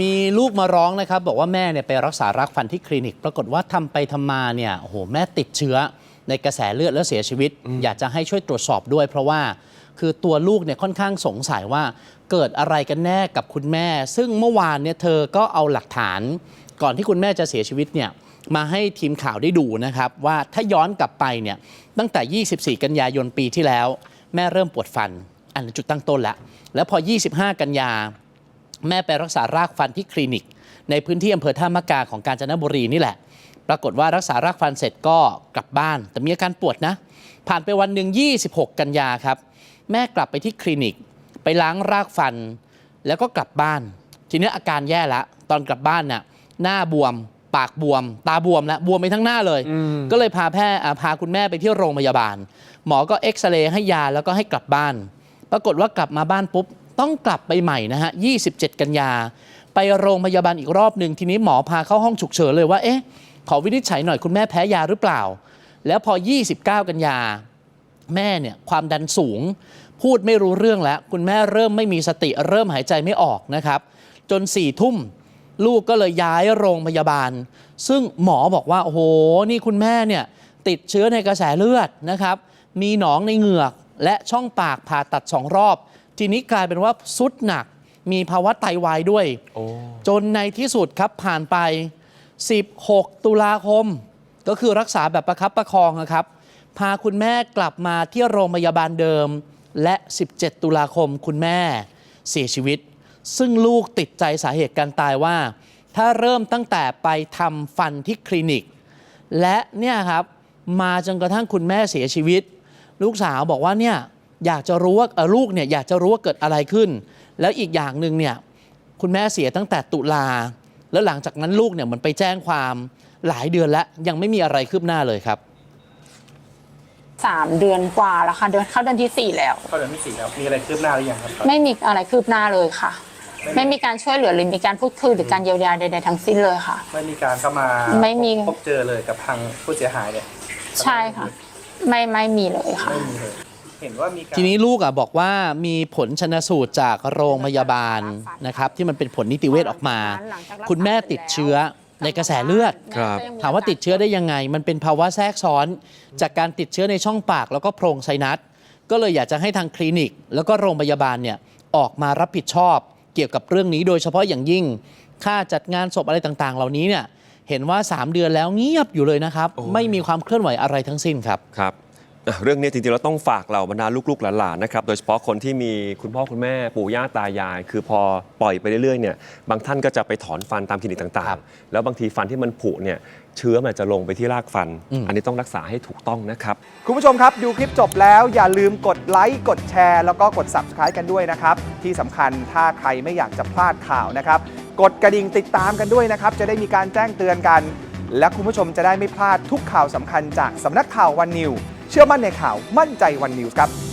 มีลูกมาร้องนะครับ บอกว่าแม่เนี่ยไปรักษารักฟันที่คลินิก ปรากฏว่าทำไปทำมาเนี่ยโอ้โหแม่ติดเชื้อในกระแสเลือดแล้วเสียชีวิต อยากจะให้ช่วยตรวจสอบด้วย เพราะว่าคือตัวลูกเนี่ยค่อนข้างสงสัยว่าเกิดอะไรกันแน่กับคุณแม่ ซึ่งเมื่อวานเนี่ยเธอก็เอาหลักฐาน ก่อนที่คุณแม่จะเสียชีวิตเนี่ยมาให้ทีมข่าวได้ดูนะครับว่าถ้าย้อนกลับไปเนี่ยตั้งแต่ 24 กันยายนปีที่แล้ว แม่เริ่มปวดฟัน อันนนจุดตั้งต้นแล้ว แล้วพอ 25 กันยา แม่ไปรักษารากฟันที่คลินิก ในพื้นที่อำเภอท่ามะกาของกาญจนบุรีนี่แหละ ปรากฏว่ารักษารากฟันเสร็จก็กลับบ้าน แต่มีอาการปวดนะ ผ่านไปวันหนึ่ง26 กันยาครับ แม่กลับไปที่คลินิก ไปล้างรากฟัน แล้วก็กลับบ้าน ทีนี้อาการแย่ละตอนกลับบ้านน่ะหน้าบวม ปากบวม ตาบวมแล้วบวมไปทั้งหน้าเลย ก็เลยพาแพทย์อ่าพาคุณแม่ไปที่โรงพยาบาล หมอก็เอ็กซเรย์ให้ยาแล้วก็ให้กลับบ้าน ปรากฏว่ากลับมาบ้านปุ๊บ ต้องกลับไปใหม่นะฮะ 27 กันยา ไปโรงพยาบาลอีกรอบหนึ่งทีนี้หมอพาเข้าห้องฉุกเฉินเลยว่า เอ๊ะ ขอวินิจฉัยหน่อยคุณแม่แพ้ยาหรือเปล่า แล้วพอ 29 กันยา แม่เนี่ยความดันสูง พูดไม่รู้เรื่องแล้ว คุณแม่เริ่มไม่มีสติเริ่มหายใจไม่ออกนะครับ จน4ี่ทุ่มลูกก็เลยย้ายโรงพยาบาล ซึ่งหมอบอกว่า โอ้โห นี่คุณแม่เนี่ยติดเชื้อในกระแสเลือดนะครับ มีหนองในเหงือก และช่องปากผ่าตัดสองรอบ ทีนี้กลายเป็นว่าสุดหนักมีภาวะไตวายด้วยโอ้จนในที่สุดครับผ่านไป 16 ตุลาคม ก็คือรักษาแบบประคับประคองนะครับ พาคุณแม่กลับมาที่โรงพยาบาลเดิม และ 17 ตุลาคมคุณแม่เสียชีวิต ซึ่งลูกติดใจสาเหตุการตายว่า ถ้าเริ่มตั้งแต่ไปทำฟันที่คลินิก และเนี่ยครับมาจนกระทั่งคุณแม่เสียชีวิต ลูกสาวบอกว่าเนี่ยอยากจะรู้ว่าเอ่อลูกเนี่ยอยากจะรู้ว่าเกิดอะไรขึ้น แล้วอีกอย่างหนึ่งเนี่ยคุณแม่เสียตั้งแต่ตุลา แล้วหลังจากนั้นลูกเนี่ยเหมือนไปแจ้งความหลายเดือนแล้วยังไม่มีอะไรคืบหน้าเลยครับสามเดือนกว่าแล้วค่ะเดือนเข้าเดือนที่สี่แล้วเข้าเดือนที่สี่แล้วมีอะไรคืบหน้าหรือยังครับไม่มีอะไรคืบหน้าเลยค่ะ ไม่มีการช่วยเหลือหรือมีการพูดคุยหรือการเยียวยาใดๆทั้งสิ้นเลยค่ะ ไม่มีการเข้ามาไม่มีพบเจอเลยกับทางผู้เสียหายเนี่ยใช่ค่ะ ไม่ไม่มีเลยค่ะ ไม่มีเลยเห็นว่ามีการ ทีนี้ลูกอะบอกว่ามีผลชนสูตรจากโรงพยาบาลนะครับ ที่มันเป็นผลนิติเวชออกมาคุณแม่ติดเชื้อในกระแสเลือด ครับ ถามว่าติดเชื้อได้ยังไง มันเป็นภาวะแทรกซ้อน จากการติดเชื้อในช่องปาก แล้วก็โพรงไซนัส ก็เลยอยากจะให้ทางคลินิก แล้วก็โรงพยาบาลเนี่ยออกมารับผิดชอบ เกี่ยวกับเรื่องนี้โดยเฉพาะอย่างยิ่ง ค่าจัดงานศพอะไรต่างๆ เหล่านี้เนี่ย เห็นว่า 3 เดือนแล้วเงียบอยู่เลยนะครับโอ้ไม่มีความเคลื่อนไหวอะไรทั้งสิ้นครับครับอะเรื่องนี้จริงๆเราต้องฝากเหล่าบรรดาลูกๆหลานๆนะครับโดยเฉพาะคนที่มีคุณพ่อคุณแม่ปู่ย่าตายาย คือพอปล่อยไปเรื่อยๆเนี่ยบางท่านก็จะไปถอนฟันตามคลินิกต่าครังบๆแล้วบางทีฟันที่มันผุเนี่ยเชื้อมันจะลงไปที่รากฟันอืมอันนี้ต้องรักษาให้ถูกต้องนะครับ คุณผู้ชมครับ ดูคลิปจบแล้วอย่าลืมกดไลค์กดแชร์ แล้วก็กด Subscribe กันด้วยนะครับที่สำคัญถ้าใครไม่อยากจะพลาดข่าวนะครับ กดกระดิ่งติดตามกันด้วยนะครับ จะได้มีการแจ้งเตือนกัน และคุณผู้ชมจะได้ไม่พลาดทุกข่าวสำคัญจากสำนักข่าววันนิว เชื่อมั่นในข่าวมั่นใจวันนิวครับ